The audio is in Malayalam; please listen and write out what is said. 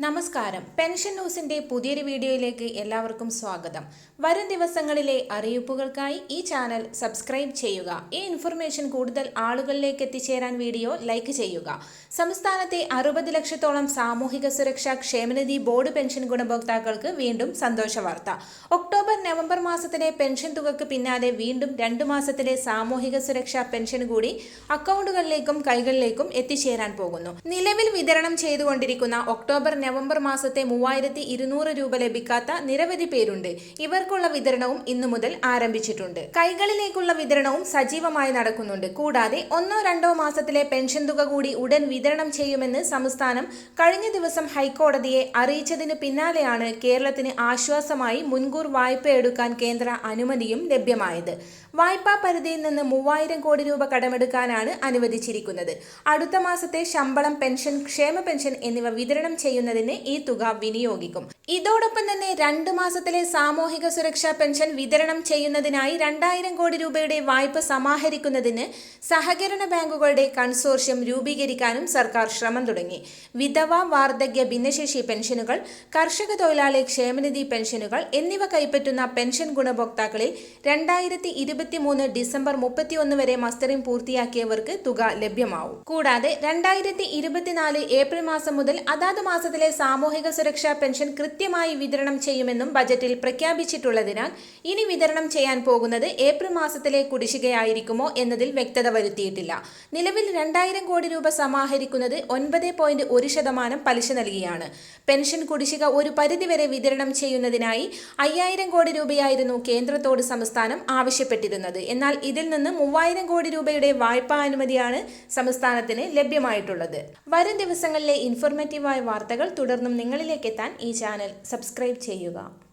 നമസ്കാരം. പെൻഷൻ ന്യൂസിന്റെ പുതിയൊരു വീഡിയോയിലേക്ക് എല്ലാവർക്കും സ്വാഗതം. വരും ദിവസങ്ങളിലെ അറിയിപ്പുകൾക്കായി ഈ ചാനൽ സബ്സ്ക്രൈബ് ചെയ്യുക. ഈ ഇൻഫർമേഷൻ കൂടുതൽ ആളുകളിലേക്ക് എത്തിച്ചേരാൻ വീഡിയോ ലൈക്ക് ചെയ്യുക. സംസ്ഥാനത്തെ അറുപത് ലക്ഷത്തോളം സാമൂഹിക സുരക്ഷാ ക്ഷേമനിധി ബോർഡ് പെൻഷൻ ഗുണഭോക്താക്കൾക്ക് വീണ്ടും സന്തോഷ വാർത്ത. ഒക്ടോബർ നവംബർ മാസത്തിലെ പെൻഷൻ തുകക്ക് പിന്നാലെ വീണ്ടും രണ്ടു മാസത്തിലെ സാമൂഹിക സുരക്ഷാ പെൻഷൻ കൂടി അക്കൗണ്ടുകളിലേക്കും കൈകളിലേക്കും എത്തിച്ചേരാൻ പോകുന്നു. നിലവിൽ വിതരണം ചെയ്തുകൊണ്ടിരിക്കുന്ന ഒക്ടോബർ നവംബർ മാസത്തെ മൂവായിരത്തി ഇരുന്നൂറ് രൂപ ലഭിക്കാത്ത നിരവധി പേരുണ്ട്. ഇവർക്കുള്ള വിതരണവും ഇന്നു മുതൽ ആരംഭിച്ചിട്ടുണ്ട്. കൈകളിലേക്കുള്ള വിതരണവും സജീവമായി നടക്കുന്നുണ്ട്. കൂടാതെ ഒന്നോ രണ്ടോ മാസത്തിലെ പെൻഷൻ തുക കൂടി ഉടൻ വിതരണം ചെയ്യുമെന്ന് സംസ്ഥാനം കഴിഞ്ഞ ദിവസം ഹൈക്കോടതിയെ അറിയിച്ചതിന് പിന്നാലെയാണ് കേരളത്തിന് ആശ്വാസമായി മുൻകൂർ വായ്പ എടുക്കാൻ കേന്ദ്ര അനുമതിയും ലഭ്യമായത്. വായ്പാ പരിധിയിൽ നിന്ന് മൂവായിരം കോടി രൂപ കടമെടുക്കാനാണ് അനുവദിച്ചിരിക്കുന്നത്. അടുത്ത മാസത്തെ ശമ്പളം പെൻഷൻ ക്ഷേമ പെൻഷൻ എന്നിവ വിതരണം ചെയ്യുന്നതിന് ഈ തുക വിനിയോഗിക്കും. ഇതോടൊപ്പം തന്നെ രണ്ട് മാസത്തിലെ സാമൂഹിക സുരക്ഷാ പെൻഷൻ വിതരണം ചെയ്യുന്നതിനായി രണ്ടായിരം കോടി രൂപയുടെ വായ്പ സമാഹരിക്കുന്നതിന് സഹകരണ ബാങ്കുകളുടെ കൺസോർഷ്യം രൂപീകരിക്കാനും സർക്കാർ ശ്രമം തുടങ്ങി. വിധവ വാർദ്ധക്യ ഭിന്നശേഷി പെൻഷനുകൾ കർഷക തൊഴിലാളി ക്ഷേമനിധി പെൻഷനുകൾ എന്നിവ കൈപ്പറ്റുന്ന പെൻഷൻ ഗുണഭോക്താക്കളിൽ രണ്ടായിരത്തി ഇരുപത്തിമൂന്ന് ഡിസംബർ മുപ്പത്തിയൊന്ന് വരെ മസ്റ്ററിംഗ് പൂർത്തിയാക്കിയവർക്ക് തുക ലഭ്യമാവും. കൂടാതെ രണ്ടായിരത്തി ഇരുപത്തിനാല് ഏപ്രിൽ മാസം മുതൽ അതാത് മാസത്തിലെ സാമൂഹിക സുരക്ഷാ പെൻഷൻ കൃത്യമായി വിതരണം ചെയ്യുമെന്നും ബജറ്റിൽ പ്രഖ്യാപിച്ചിട്ടുള്ളതിനാൽ ഇനി വിതരണം ചെയ്യാൻ പോകുന്നത് ഏപ്രിൽ മാസത്തിലെ കുടിശ്ശികയായിരിക്കുമോ എന്നതിൽ വ്യക്തത വരുത്തിയിട്ടില്ല. നിലവിൽ രണ്ടായിരം കോടി രൂപ സമാഹരിക്കുന്നത് ഒൻപത് പോയിന്റ് ഒരു ശതമാനം പലിശ നൽകിയാണ്. പെൻഷൻ കുടിശ്ശിക ഒരു പരിധിവരെ വിതരണം ചെയ്യുന്നതിനായി അയ്യായിരം കോടി രൂപയായിരുന്നു കേന്ദ്രത്തോട് സംസ്ഥാനം ആവശ്യപ്പെട്ടിരുന്നത്. എന്നാൽ ഇതിൽ നിന്ന് മൂവായിരം കോടി രൂപയുടെ വായ്പാ അനുമതിയാണ് സംസ്ഥാനത്തിന് ലഭ്യമായിട്ടുള്ളത്. വരും ദിവസങ്ങളിലെ ഇൻഫോർമേറ്റീവായ വാർത്തകൾ തുടർന്നും നിങ്ങളിലേക്ക് എത്താൻ ഈ സബ്സ്ക്രൈബ് ചെയ്യുക.